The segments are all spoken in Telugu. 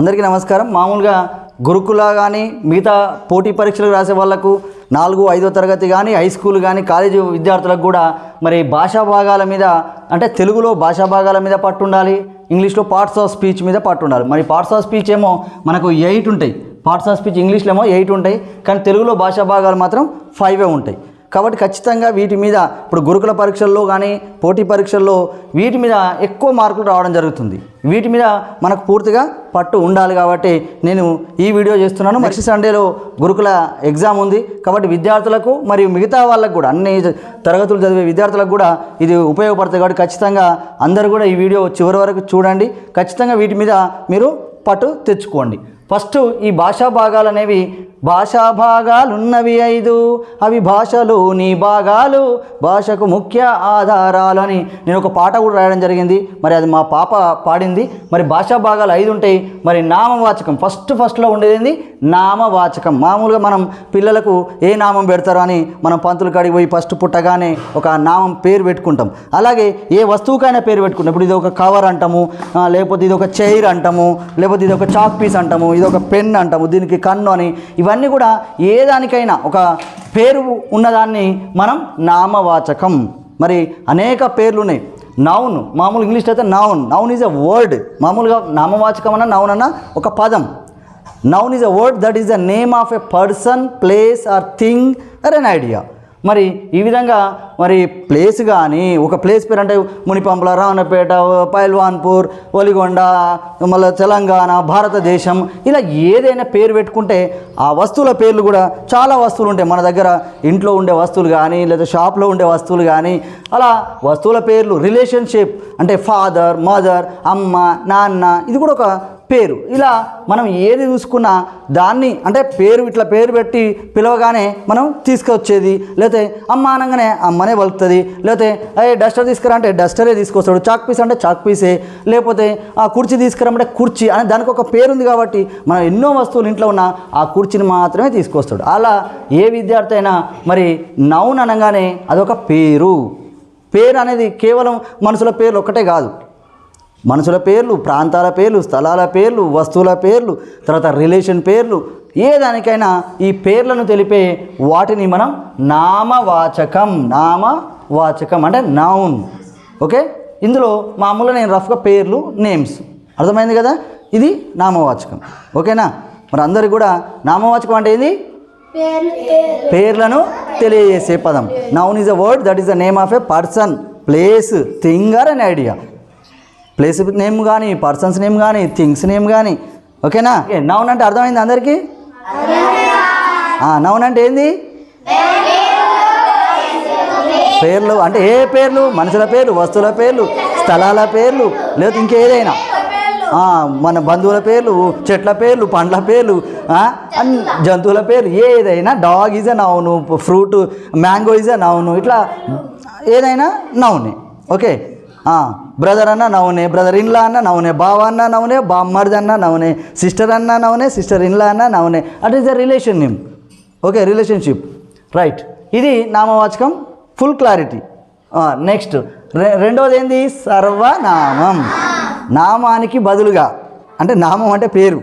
అందరికీ నమస్కారం. మామూలుగా గురుకుల కానీ మిగతా పోటీ పరీక్షలు రాసే వాళ్ళకు నాలుగు ఐదో తరగతి కానీ హై స్కూల్ కానీ కాలేజీ విద్యార్థులకు కూడా మరి భాషా భాగాల మీద అంటే తెలుగులో భాషా భాగాల మీద పట్టు ఉండాలి ఇంగ్లీష్లో పార్ట్స్ ఆఫ్ స్పీచ్ మీద పట్టు ఉండాలి. మరి పార్ట్స్ ఆఫ్ స్పీచ్ ఏమో మనకు ఎయిట్ ఉంటాయి. పార్ట్స్ ఆఫ్ స్పీచ్ ఇంగ్లీష్లో ఏమో ఎయిట్ ఉంటాయి. కానీ తెలుగులో భాషా భాగాలు మాత్రం ఫైవే ఉంటాయి. కాబట్టి ఖచ్చితంగా వీటి మీద ఇప్పుడు గురుకుల పరీక్షల్లో కానీ పోటీ పరీక్షల్లో వీటి మీద ఎక్కువ మార్కులు రావడం జరుగుతుంది. వీటి మీద మనకు పూర్తిగా పట్టు ఉండాలి కాబట్టి నేను ఈ వీడియో చేస్తున్నాను. నెక్స్ట్ సండేలో గురుకుల ఎగ్జామ్ ఉంది. కాబట్టి విద్యార్థులకు మరియు మిగతా వాళ్ళకు కూడా అన్ని తరగతులు చదివే విద్యార్థులకు కూడా ఇది ఉపయోగపడుతుంది కాబట్టి ఖచ్చితంగా అందరూ కూడా ఈ వీడియో చివరి వరకు చూడండి. ఖచ్చితంగా వీటి మీద మీరు పట్టు తెచ్చుకోండి. ఫస్ట్ ఈ భాషా భాగాలు అనేవి భాషా భాగాలున్నవి ఐదు. అవి భాషలోని భాగాలు. భాషకు ముఖ్య ఆధారాలు అని నేను ఒక పాట కూడా రాయడం జరిగింది. మరి అది మా పాప పాడింది. మరి భాషా భాగాలు ఐదు ఉంటాయి. మరి నామవాచకం. ఫస్ట్ ఫస్ట్లో ఉండేది ఏంది? నామవాచకం. మామూలుగా మనం పిల్లలకు ఏ నామం పెడతారో అని మనం పంతులు కాడికి పోయి ఫస్ట్ పుట్టగానే ఒక నామం పేరు పెట్టుకుంటాం. అలాగే ఏ వస్తువుకైనా పేరు పెట్టుకుంటాం. ఇప్పుడు ఇది ఒక కవర్ అంటాము. లేకపోతే ఇది ఒక చైర్ అంటాము. లేకపోతే ఇది ఒక చాక్ పీస్ అంటాము. ఇది ఒక పెన్ అంటాము. దీనికి కన్ను అని ఇవన్నీ కూడా ఏ దానికైనా ఒక పేరు ఉన్నదాన్ని మనం నామవాచకం. మరి అనేక పేర్లు ఉన్నాయి నౌన్ మామూలు ఇంగ్లీష్లో అయితే noun noun is a word మామూలుగా నామవాచకం అన్న నౌన్ అన్న ఒక పదం. Noun is a word that is the name of a person place or thing or an idea మరి ఈ విధంగా మరి ప్లేస్ కానీ ఒక ప్లేస్ పేరు అంటే మునిపంపల రావణపేట పైల్వాన్పూర్ ఒలిగొండ మళ్ళీ తెలంగాణ భారతదేశం ఇలా ఏదైనా పేరు పెట్టుకుంటే ఆ వస్తువుల పేర్లు కూడా చాలా వస్తువులు ఉంటాయి. మన దగ్గర ఇంట్లో ఉండే వస్తువులు కానీ లేదా షాప్లో ఉండే వస్తువులు కానీ అలా వస్తువుల పేర్లు రిలేషన్షిప్ అంటే ఫాదర్ మదర్ అమ్మ నాన్న ఇది కూడా ఒక పేరు. ఇలా మనం ఏది చూసుకున్నా దాన్ని అంటే పేరు ఇట్లా పేరు పెట్టి పిలవగానే మనం తీసుకొచ్చేది. లేకపోతే అమ్మ అనగానే అమ్మనే పలుకుతుంది లేకపోతే అయ్యే డస్టర్ తీసుకురా అంటే డస్టరే తీసుకొస్తాడు. చాక్ పీస్ అంటే చాక్ పీసే. లేకపోతే ఆ కుర్చీ తీసుకురమ్మంటే కుర్చీ అని దానికి ఒక పేరు ఉంది కాబట్టి మనం ఎన్నో వస్తువులు ఇంట్లో ఉన్న ఆ కుర్చీని మాత్రమే తీసుకొస్తాడు. అలా ఏ విద్యార్థి అయినా మరి నౌన్ అనగానే అదొక పేరు. పేరు అనేది కేవలం మనుషుల పేర్లు ఒక్కటే కాదు. మనుషుల పేర్లు ప్రాంతాల పేర్లు స్థలాల పేర్లు వస్తువుల పేర్లు తర్వాత రిలేషన్ పేర్లు ఏ దానికైనా ఈ పేర్లను తెలిపే వాటిని మనం నామవాచకం నామవాచకం అంటే నౌన్ ఓకే? ఇందులో మామూలుగా నేను రఫ్గా పేర్లు నేమ్స్ అర్థమైంది కదా? ఇది నామవాచకం. ఓకేనా? మరి అందరికి కూడా నామవాచకం అంటే ఏంది? పేర్లను తెలియజేసే పదం. Noun is a word that is the name of a person place thing or an idea place name కానీ పర్సన్స్ నేమ్ కానీ థింగ్స్ నేమ్ కానీ ఓకేనా? నౌన్ అంటే అర్థమైంది అందరికీ? నౌన్ అంటే ఏంది? పేర్లు అంటే ఏ పేర్లు? మనుషుల పేర్లు వస్తువుల పేర్లు స్థలాల పేర్లు లేదా ఇంకేదైనా. ఆ, మన బంధువుల పేర్లు చెట్ల పేర్లు పండ్ల పేర్లు జంతువుల పేర్లు ఏదైనా. Dog is a noun fruit mango is a noun ఇట్లా ఏదైనా నౌనే ఓకే? బ్రదర్ అన్న నవ్వునే బ్రదర్ ఇన్లా అన్న నవ్వునే బావ అన్న నవ్వునే బామ్మర్ది అన్న నవ్వునే సిస్టర్ అన్న నవ్వునే సిస్టర్ ఇన్లా అన్న నవ్వునే. At is the relation name okay relationship right ఇది నామవాచకం. ఫుల్ క్లారిటీ నెక్స్ట్ రెండవది ఏంది సర్వనామం. నామానికి బదులుగా. అంటే నామం అంటే పేరు.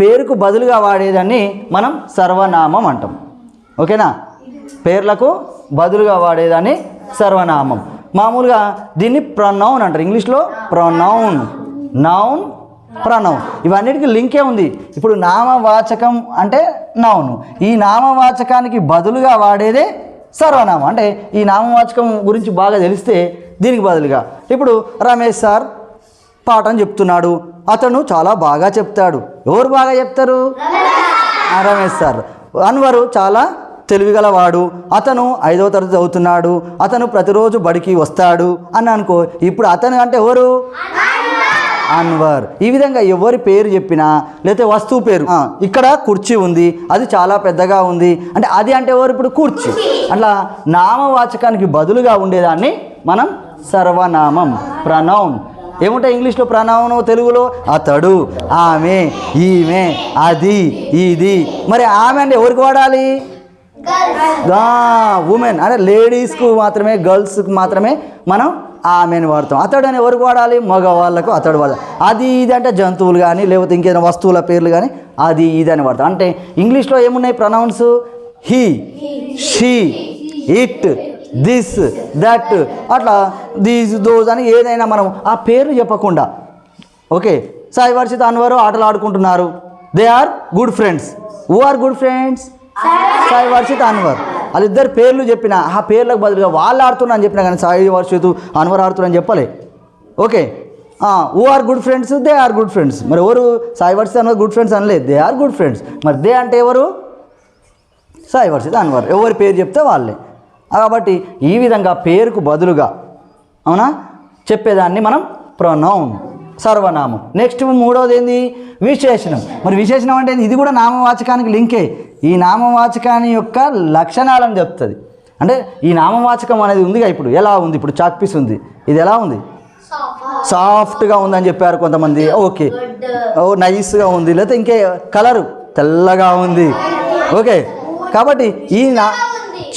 పేరుకు బదులుగా వాడేదాన్ని మనం సర్వనామం అంటాం. ఓకేనా పేర్లకు బదులుగా వాడేదాన్ని సర్వనామం. మామూలుగా దీన్ని ప్రొనౌన్ అంటారు. ఇంగ్లీష్లో ప్రొనౌన్ నౌన్ ప్రనౌన్ ఇవన్నిటికీ లింకే ఉంది. ఇప్పుడు నామవాచకం అంటే నౌను ఈ నామవాచకానికి బదులుగా వాడేదే సర్వనామం. అంటే ఈ నామవాచకం గురించి బాగా తెలిస్తే దీనికి బదులుగా. ఇప్పుడు రమేష్ సార్ పాఠం చెప్తున్నాడు. అతను చాలా బాగా చెప్తాడు. ఎవరు బాగా చెప్తారు? రమేష్ సార్. అన్వరు చాలా తెలివిగలవాడు. అతను ఐదవ తరగతి చదువుతున్నాడు. అతను ప్రతిరోజు బడికి వస్తాడు. అని అనుకో ఇప్పుడు అతను అంటే ఎవరు? అన్వర్. ఈ విధంగా ఎవరి పేరు చెప్పినా లేకపోతే వస్తువు పేరు. ఇక్కడ కుర్చీ ఉంది. అది చాలా పెద్దగా ఉంది. అంటే అది అంటే ఎవరు? ఇప్పుడు కుర్చీ. అట్లా నామవాచకానికి బదులుగా ఉండేదాన్ని మనం సర్వనామం ప్రనౌన్ ఏముంటాయి ఇంగ్లీష్లో ప్రనౌన్ తెలుగులో? అతడు ఆమె ఈమె అది ఇది మరి ఆమె అంటే ఎవరికి వాడాలి? ఉమెన్ అంటే లేడీస్కు మాత్రమే గర్ల్స్కు మాత్రమే మనం ఆమెను వాడతాం. అతడు అని ఎవరికి వాడాలి? మగవాళ్ళకు అతడు వాడాలి. అది ఇది అంటే జంతువులు కానీ లేకపోతే ఇంకేదైనా వస్తువుల పేర్లు కానీ అది ఇది అని వాడతాం. అంటే ఇంగ్లీష్లో ఏమున్నాయి pronouns he she it this that అట్లా దీస్ దోస్ అని ఏదైనా మనం ఆ పేర్లు చెప్పకుండా. ఓకే. సాయి వర్షిత్ అన్వరు ఆటలు ఆడుకుంటున్నారు. They are good friends who are good friends Sai Varshith Anwar. వాళ్ళిద్దరు పేర్లు చెప్పిన ఆ పేర్లకు బదులుగా వాళ్ళు ఆడుతున్నా అని చెప్పిన కానీ సాయి వర్షిత్ అన్వర్ ఆడుతున్నా అని చెప్పలే. Okay. Who are good friends they are good friends మరి ఎవరు సాయి వర్షిత్ అన్వర్ గుడ్ ఫ్రెండ్స్ అనలేదు దే ఆర్ గుడ్ ఫ్రెండ్స్ మరి దే అంటే ఎవరు? సాయి వర్షిత్ అన్వర్. ఎవరి పేరు చెప్తే వాళ్ళే. కాబట్టి ఈ విధంగా పేరుకు బదులుగా అవునా? చెప్పేదాన్ని మనం ప్రొనౌన్ సర్వనామం. నెక్స్ట్ మూడవది ఏంది? విశేషణం. మరి విశేషణం అంటే ఏంది? ఇది కూడా నామవాచకానికి లింకే. ఈ నామవాచకాన్ని యొక్క లక్షణాలను చెప్తుంది. అంటే ఈ నామవాచకం అనేది ఉందిగా ఇప్పుడు. ఎలా ఉంది? ఇప్పుడు చాక్ పీస్ ఉంది. ఇది ఎలా ఉంది? సాఫ్ట్గా ఉందని చెప్పారు కొంతమంది. ఓకే. ఓ నైస్గా ఉంది. లేకపోతే ఇంకే కలరు తెల్లగా ఉంది. ఓకే. కాబట్టి ఈ నా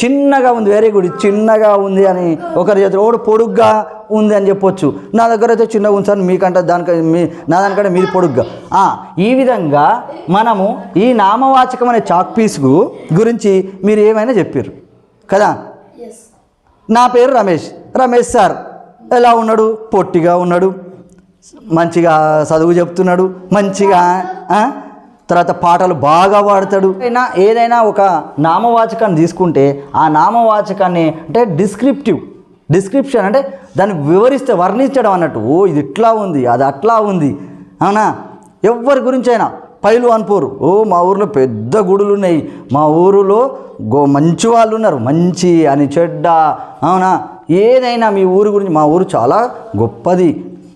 చిన్నగా ఉంది వెరీ గుడ్ చిన్నగా ఉంది అని ఒకరి చేతి ఓడు పొడుగ్గా ఉంది అని చెప్పొచ్చు. నా దగ్గర అయితే చిన్నగా ఉంది సార్ మీకంటే దానికంటే మీ నా దానికంటే మీది పొడుగ్గా. ఈ విధంగా మనము ఈ నామవాచకం అనే చాక్ పీస్కు గురించి మీరు ఏమైనా చెప్పారు కదా? నా పేరు రమేష్. రమేష్ సార్ ఎలా ఉన్నాడు? పొట్టిగా ఉన్నాడు. మంచిగా చదువు చెప్తున్నాడు. మంచిగా? తర్వాత పాటలు బాగా పాడతాడు అయినా ఏదైనా ఒక నామవాచకాన్ని తీసుకుంటే ఆ నామవాచకాన్ని అంటే డిస్క్రిప్టివ్ డిస్క్రిప్షన్ అంటే దాన్ని వివరిస్తే వర్ణించడం అన్నట్టు ఓ ఇది ఇట్లా ఉంది అది అట్లా ఉంది అవునా? ఎవరి అయినా పైలు అన్పూర్ ఓ మా ఊర్లో పెద్ద గుడులు ఉన్నాయి మా ఊరిలో గో మంచి వాళ్ళు ఉన్నారు మంచి అని చెడ్డ అవునా? ఏదైనా మీ ఊరు గురించి మా ఊరు చాలా గొప్పది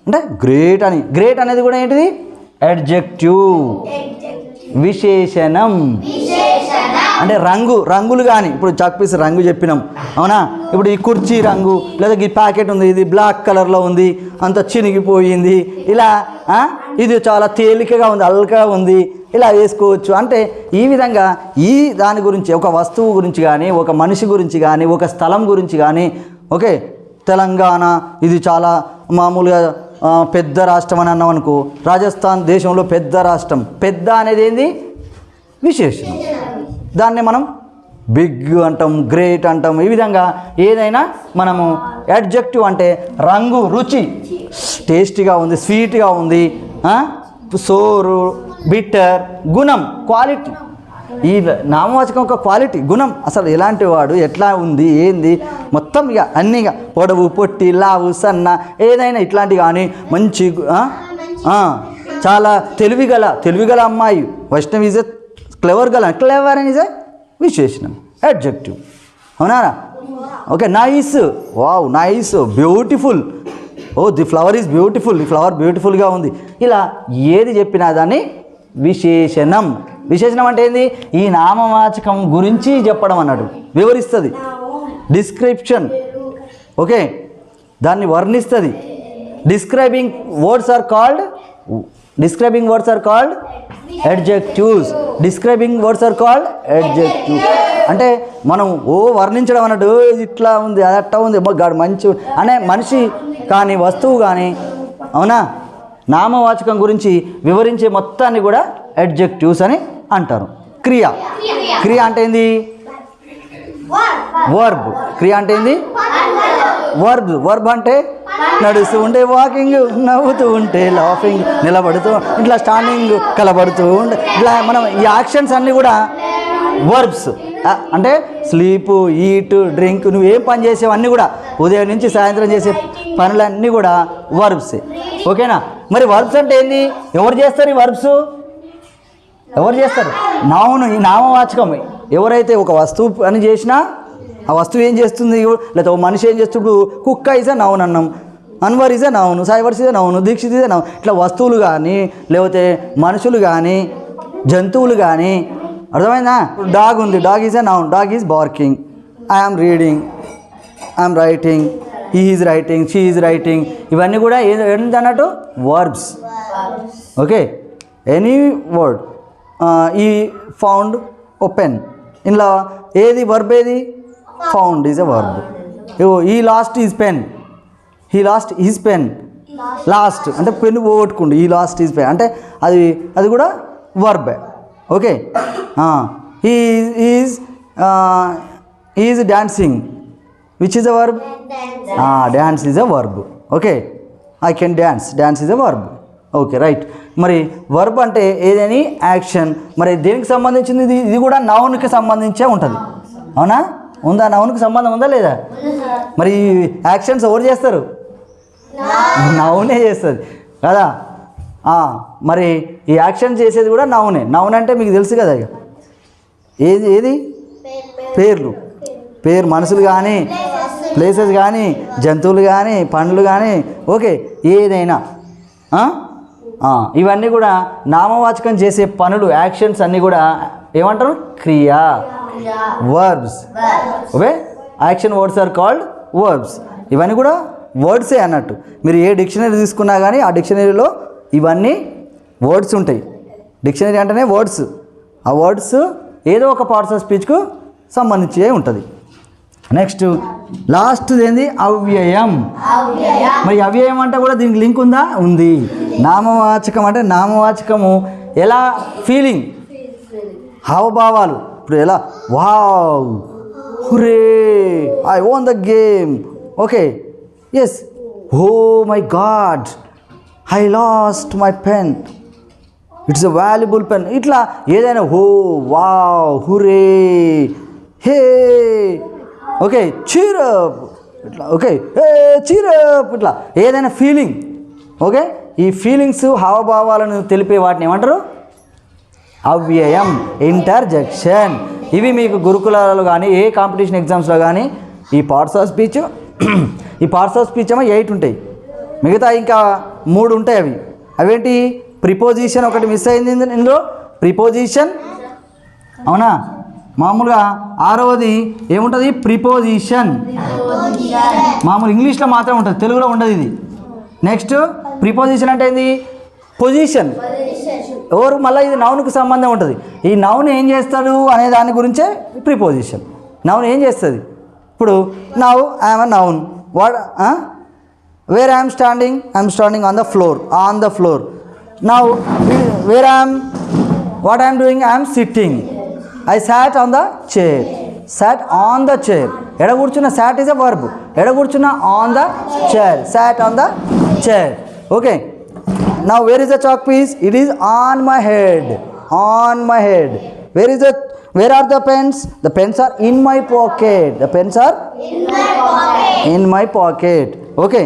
అంటే గ్రేట్ అని గ్రేట్ అనేది కూడా ఏంటిది? అడ్జెక్టివ్ విశేషణం. అంటే రంగు రంగులు కానీ ఇప్పుడు చాక్ పీస్ రంగు చెప్పినాం. అవునా? ఇప్పుడు ఈ కుర్చీ రంగు లేదా ఈ ప్యాకెట్ ఉంది ఇది బ్లాక్ కలర్లో ఉంది అంత చినిగిపోయింది ఇలా ఇది చాలా తేలికగా ఉంది అల్కగా ఉంది ఇలా వేసుకోవచ్చు. అంటే ఈ విధంగా ఈ దాని గురించి ఒక వస్తువు గురించి కానీ ఒక మనిషి గురించి కానీ ఒక స్థలం గురించి కానీ ఓకే? తెలంగాణ ఇది చాలా మామూలుగా పెద్ద రాష్ట్రం అని అన్నాం అనుకో రాజస్థాన్ దేశంలో పెద్ద రాష్ట్రం. పెద్ద అనేది ఏంది? విశేషణం. దాన్ని మనం బిగ్ అంటాం గ్రేట్ అంటాం. ఈ విధంగా ఏదైనా మనము అడ్జెక్టివ్ అంటే రంగు రుచి టేస్టీగా ఉంది స్వీట్గా ఉంది సోరు బిట్టర్ గుణం క్వాలిటీ ఈ నామవాచకం ఒక క్వాలిటీ గుణం అసలు ఎలాంటి వాడు ఎట్లా ఉంది ఏంది? మొత్తం ఇక అన్నీ ఇక పొడవు పొట్టి లావు సన్న ఏదైనా ఇట్లాంటి కానీ మంచి చాలా తెలివి గల చాలా తెలివిగల తెలివిగల అమ్మాయి. వైష్ణవ్ ఈజ్ ఎ క్లెవర్ గల క్లెవర్ అని ఈజ్ ఎ విశేషణం అడ్జెక్టివ్ అవునా? Okay nice wow nice beautiful oh the flower is beautiful ఈ ఫ్లవర్ బ్యూటిఫుల్గా ఉంది. ఇలా ఏది చెప్పినా దాన్ని విశేషణం. విశేషణం అంటే ఏంది? ఈ నామవాచకం గురించి చెప్పడం అన్నాడు. వివరిస్తుంది. డిస్క్రిప్షన్ ఓకే దాన్ని వర్ణిస్తుంది. Describing words are called describing words are called adjectives describing words are called adjective అంటే మనం ఓ వర్ణించడం అన్నట్టు ఇట్లా ఉంది అది అట్టా ఉంది గాడు మంచి అనే మనిషి కానీ వస్తువు కానీ అవునా? నామవాచకం గురించి వివరించే మొత్తాన్ని కూడా అడ్జెక్టివ్స్ అని అంటారు. క్రియ. క్రియ అంటే ఏంది? వర్బ్. క్రియ అంటే ఏంది? వర్బ్. వర్బ్ అంటే నడుస్తూ ఉంటే వాకింగ్ నవ్వుతూ ఉంటే లాఫింగ్ నిలబడుతూ ఇట్లా స్టాండింగ్ కలబడుతూ ఉంటే ఇట్లా మనం ఈ యాక్షన్స్ అన్నీ కూడా వర్బ్స్ అంటే స్లీప్ ఈట్ డ్రింక్ నువ్వు ఏం పని చేసేవన్నీ కూడా ఉదయం నుంచి సాయంత్రం చేసే పనులన్నీ కూడా వర్బ్స్ ఓకేనా? మరి వర్బ్స్ అంటే ఏంది? ఎవరు చేస్తారు ఈ వర్బ్స్ ఎవరు చేస్తారు? నావును ఈ నామవాచకం. ఎవరైతే ఒక వస్తువు పని చేసినా ఆ వస్తువు ఏం చేస్తుంది? లేదా ఒక మనిషి ఏం చేస్తుడు కుక్క అ నౌన్ అన్నాం. Anwar is a noun సైవర్స్ a noun Dikshith a noun ఇట్లా వస్తువులు కానీ లేకపోతే మనుషులు కానీ జంతువులు కానీ అర్థమైందా? డాగ్ ఉంది. Dog is a noun dog is barking I am reading I'm writing he is writing she is writing ఇవన్నీ కూడా ఏంటి అన్నట్టు? వర్బ్స్ ఓకే ఎనీ వర్డ్ ఈ ఫౌండ్ ఓపెన్ ఇందులో ఏది వర్బ్ ఏది? ఫౌండ్ ఈజ్ ఎ వర్బ్ ఈ lost is pen he lost his pen lost అంటే పెన్ను పోగొట్టుకుండు. ఈ లాస్ట్ ఈజ్ పెన్ అంటే అది అది కూడా verb okay? He is is dancing which is a verb dance is a verb okay? I can dance dance is a verb okay right మరి వర్బ్ అంటే ఏదని? యాక్షన్ మరి దేనికి సంబంధించింది ఇది? ఇది కూడా నౌన్కి సంబంధించే ఉంటుంది. అవునా? ఉందా? నౌన్కి సంబంధం ఉందా లేదా? మరి యాక్షన్స్ ఎవరు చేస్తారు? నౌనే చేస్తుంది. కదా? మరి ఈ యాక్షన్ చేసేది కూడా నౌనే నౌన్ అంటే మీకు తెలుసు కదా ఇక. ఏది? ఏది? పేర్లు. పేరు మనుషులు కానీ ప్లేసెస్ కానీ జంతువులు కానీ పండ్లు కానీ ఓకే ఏదైనా. ఇవన్నీ కూడా నామవాచకం చేసే పనులు యాక్షన్స్ అన్నీ కూడా ఏమంటారు? క్రియా. Verbs okay? Action words are called verbs ఇవన్నీ కూడా వర్డ్సే అన్నట్టు. మీరు ఏ డిక్షనరీ తీసుకున్నా కానీ ఆ డిక్షనరీలో ఇవన్నీ వర్డ్స్ ఉంటాయి. డిక్షనరీ అంటేనే వర్డ్స్ ఆ వర్డ్స్ ఏదో ఒక పార్ట్స్ ఆఫ్ స్పీచ్కు సంబంధించి ఉంటుంది. నెక్స్ట్ లాస్ట్ ఏంది? అవ్యయం. మరి అవ్యయం అంటే కూడా దీనికి లింక్ ఉందా? ఉంది. నామవాచకం అంటే నామవాచకము. ఎలా? ఫీలింగ్ హావభావాలు. ఇప్పుడు ఎలా? Wow. Hurray I won the game okay yes oh my god I lost my pen it's a valuable pen ఇట్లా ఏదైనా ho wow hurray hey okay cheer up ఇట్లా ఓకే. ఏ చీరప్ ఇట్లా ఏదైనా ఫీలింగ్ ఓకే ఈ ఫీలింగ్స్ హావభావాలను తెలిపే వాటిని ఏమంటారు? అవ్యయం ఇంటర్జెక్షన్ ఇవి మీకు గురుకులాలలో కానీ ఏ కాంపిటీషన్ ఎగ్జామ్స్లో కానీ ఈ పార్ట్స్ ఆఫ్ స్పీచ్ ఈ పార్ట్స్ ఆఫ్ స్పీచ్ ఏమో ఎయిట్ ఉంటాయి. మిగతా ఇంకా మూడు ఉంటాయి అవి. అవేంటి? ప్రిపోజిషన్ ఒకటి మిస్ అయింది ఇందులో. ప్రిపోజిషన్ అవునా? మామూలుగా ఆరవది ఏముంటుంది? ప్రిపోజిషన్ మామూలు ఇంగ్లీష్లో మాత్రం ఉంటుంది తెలుగులో ఉండదు ఇది. నెక్స్ట్ ప్రిపోజిషన్ అంటే ఏంది? పొజిషన్ ఎవరు మళ్ళీ ఇది నౌన్కు సంబంధం ఉంటుంది. ఈ నౌన్ ఏం చేస్తాడు అనే దాని గురించే ప్రిపోజిషన్ నౌన్ ఏం చేస్తుంది? ఇప్పుడు now I'm a noun what where I'm standing I'm standing on the floor on the floor now where I'm what I'm doing I'm sitting I sat on the chair sat on the chair ఎడ కూర్చున్న సాట్ ఇస్ ఎ వర్బ్ ఎడ కూర్చున్న on the chair sat on the chair okay నా where is the chalk piece it is on my head on my head where is the where are the pens the pens are in my pocket the pens are in my pocket okay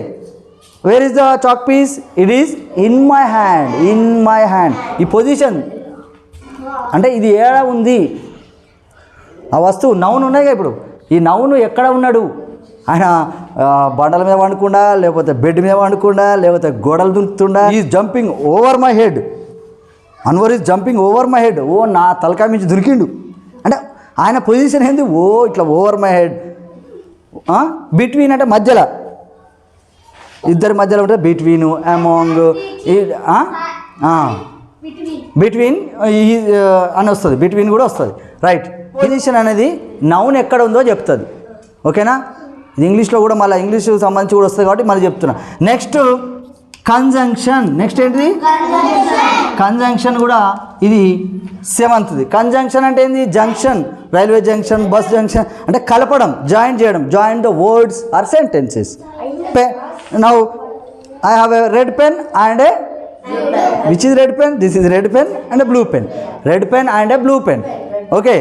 where is the chalk piece it is in my hand in my hand ఈ పొజిషన్ అంటే ఇది ఏడా ఉంది? ఆ వస్తువు నౌన్ ఉన్నాయిగా ఇప్పుడు. ఈ నౌను ఎక్కడ ఉన్నాడు? ఆయన బండల మీద వండుకుండా లేకపోతే బెడ్ మీద వండుకుండా లేకపోతే గోడలు దుంకుతుండా ఈ jumping over my head Anwar is jumping over my head ఓ నా తలకాయ మించి దొరికిండు. అంటే ఆయన పొజిషన్ ఏంది? ఓ ఇట్లా ఓవర్ మై హెడ్ బిట్వీన్ అంటే మధ్యలో. ఇద్దరి మధ్యలో ఉంటుంది బిట్వీన్ అమాంగ్ బిట్వీన్ అని వస్తుంది. బిట్వీన్ కూడా వస్తుంది. రైట్ పొజిషన్ అనేది నౌన్ ఎక్కడ ఉందో చెప్తుంది. ఓకేనా? ఇది ఇంగ్లీష్లో కూడా మళ్ళీ ఇంగ్లీష్ సంబంధించి కూడా వస్తుంది కాబట్టి మళ్ళీ చెప్తున్నా. నెక్స్ట్ కంజంక్షన్ నెక్స్ట్ ఏంటిది? కంజంక్షన్ కూడా ఇది సెవెంత్ది కంజంక్షన్ అంటే ఏంది? Junction railway junction bus junction అంటే కలపడం జాయిన్ చేయడం. Join the words or sentences పె now I have a red pen and a which is red pen this is red pen and blue pen red pen and a blue pen okay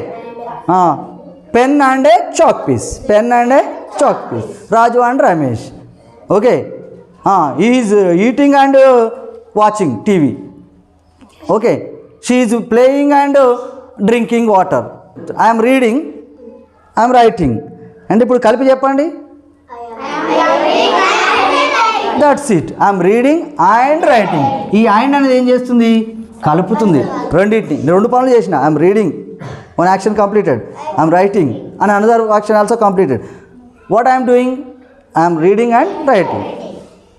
pen and a chalk piece. Pen and a chalk piece. Raju and Ramesh. Okay? Is eating and watching TV. Okay? She's playing and drinking water. I'm reading I'm writing. అంటే ఇప్పుడు కలిపి చెప్పండి. That's it I'm reading and writing ఈ అండ్ అనేది ఏం చేస్తుంది? కలుపుతుంది. రెండింటిని. రెండు పనులు చేసిన. I'm reading one action completed I'm writing and another action also completed what I'm doing I'm reading and writing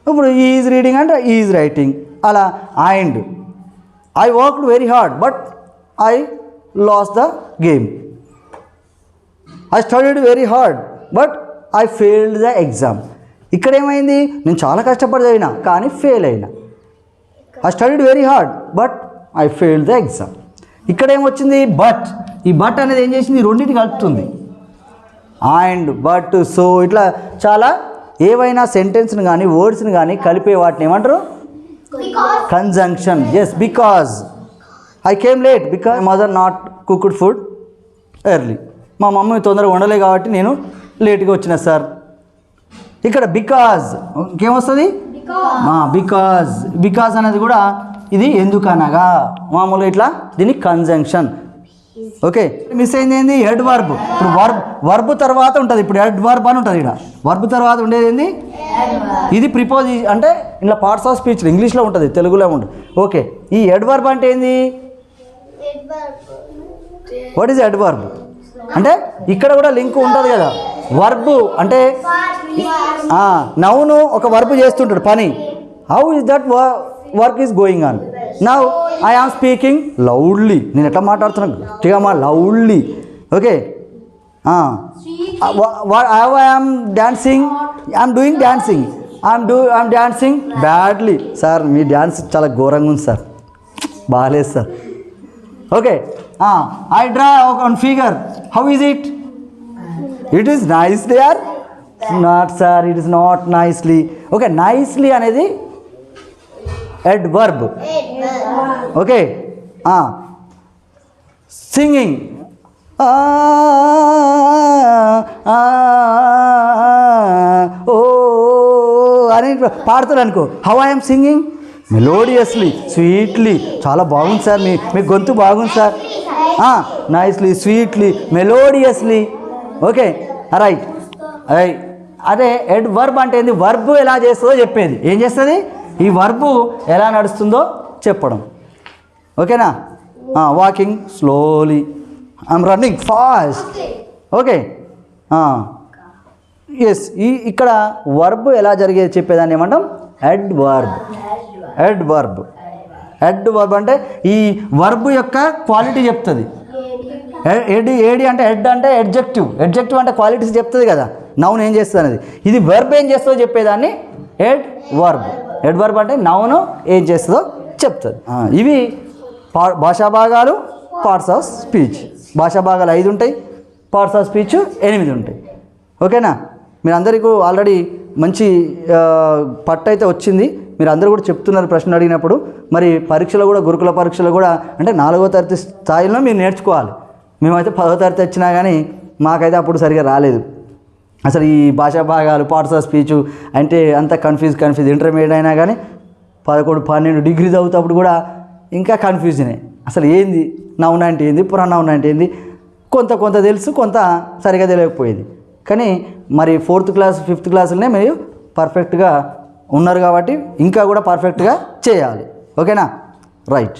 ఇప్పుడు is reading and is writing అలా and I worked very hard but I lost the game I studied very hard but I failed the exam ఇక్కడ ఏమైంది? నేను చాలా కష్టపడి చదివినా కానీ ఫెయిల్ అయినా. I studied very hard but I failed the exam ఇక్కడ ఏమొచ్చింది బట్ ఈ బట్ అనేది ఏం చేసింది? రెండింటిని కలుపుతుంది. అండ్ బట్ సో ఇట్లా చాలా ఏవైనా సెంటెన్స్ని కానీ వర్డ్స్ని కానీ కలిపే వాటిని ఏమంటారు? Conjunction yes because I came late because mother not cooked food early మా మమ్మీ తొందరగా వండలే కాబట్టి నేను లేట్గా వచ్చిన సార్ ఇక్కడ బికాజ్ ఇంకేమొస్తుంది బికాజ్ బికాజ్ అనేది కూడా ఇది ఎందుకనగా? మామూలుగా ఇట్లా దీని కంజంక్షన్ ఓకే మిస్ అయింది ఏంది హెడ్ వర్బ్ ఇప్పుడు వర్బ్ వర్బ్ తర్వాత ఉంటుంది. ఇప్పుడు హెడ్ వర్బ్ అని ఉంటుంది ఇక్కడ. వర్బ్ తర్వాత ఉండేది ఏంది? ఇది ప్రిపోజ్ అంటే ఇలా పార్ట్స్ ఆఫ్ స్పీచ్ ఇంగ్లీష్లో ఉంటుంది తెలుగులో ఉంటుంది. ఓకే ఈ హెడ్ వర్బ్ అంటే ఏంది? వాట్ ఈజ్ హెడ్ వర్బ్ అంటే ఇక్కడ కూడా లింక్ ఉంటుంది కదా. వర్బ్ అంటే నౌను ఒక వర్బ్ చేస్తుంటాడు పని. How is that work is going on now I am speaking loudly నేను ఎట్లా మాట్లాడుతున్నాను గట్టిగా మా loudly okay I am dancing I'm doing dancing I'm do I'm dancing badly sir me dance చాలా ఘోరంగా ఉంది సార్ బాగాలేదు సార్ ఓకే ఐ డ్రా ఒక figure how is it it is nice they are not sir it is not nicely okay nicely అనేది ఎడ్ వర్బ్ ఓకే సింగింగ్ ఓ అని పాడతారు అనుకో. How I'm singing melodiously sweetly చాలా బాగుంది సార్ మీ మీ గొంతు బాగుంది sir. Nicely sweetly melodiously okay right right అదే ఎడ్ వర్బ్ అంటే ఏంది? వర్బ్ ఎలా చేస్తుందో చెప్పేది. ఏం చేస్తుంది? ఈ వర్బు ఎలా నడుస్తుందో చెప్పడం. ఓకేనా? Walking slowly I'm running fast okay yes ఈ ఇక్కడ వర్బ్ ఎలా జరిగేది చెప్పేదాన్ని ఏమంటాం? Head verb head verb head verb అంటే ఈ వర్బ్ యొక్క క్వాలిటీ చెప్తుంది. ఏడి ఏడి అంటే హెడ్ అంటే ఎడ్జెక్టివ్ ఎడ్జెక్టివ్ అంటే క్వాలిటీస్ చెప్తుంది కదా. నౌన్ ఏం చేస్తుంది అనేది. ఇది వర్బ్ ఏం చేస్తుందో చెప్పేదాన్ని. హెడ్ వర్బ్ ఎడ్వర్బ్ అంటే నౌను ఏం చేస్తుందో చెప్తుంది. ఇవి పా భాషా భాగాలు పార్ట్స్ ఆఫ్ స్పీచ్ భాషా భాగాలు ఐదు ఉంటాయి పార్ట్స్ ఆఫ్ స్పీచ్ ఎనిమిది ఉంటాయి. ఓకేనా? మీరు అందరికీ ఆల్రెడీ మంచి పట్టు అయితే వచ్చింది. మీరు అందరూ కూడా చెప్తున్నారు ప్రశ్న అడిగినప్పుడు. మరి పరీక్షలో కూడా గురుకుల పరీక్షలు కూడా అంటే నాలుగో తరగతి స్థాయిలో మీరు నేర్చుకోవాలి. మేమైతే పదో తరగతి వచ్చినా కానీ మాకైతే అప్పుడు సరిగా రాలేదు. అసలు ఈ భాషా భాగాలు పార్ట్స్ ఆఫ్ స్పీచ్ అంటే అంత కన్ఫ్యూజ్ కన్ఫ్యూజ్ ఇంటర్మీడియట్ అయినా కానీ పదకొండు పన్నెండు డిగ్రీ చదువుతప్పుడు కూడా ఇంకా కన్ఫ్యూజనే అసలు ఏంది? నౌన్ అంటే ఏంది? పురాణౌన్ అంటే ఏంది? కొంత కొంత తెలుసు కొంత సరిగా తెలియకపోయేది. కానీ మరి ఫోర్త్ క్లాస్ ఫిఫ్త్ క్లాసులనే మీరు పర్ఫెక్ట్గా ఉన్నారు కాబట్టి ఇంకా కూడా పర్ఫెక్ట్గా చేయాలి. ఓకేనా రైట్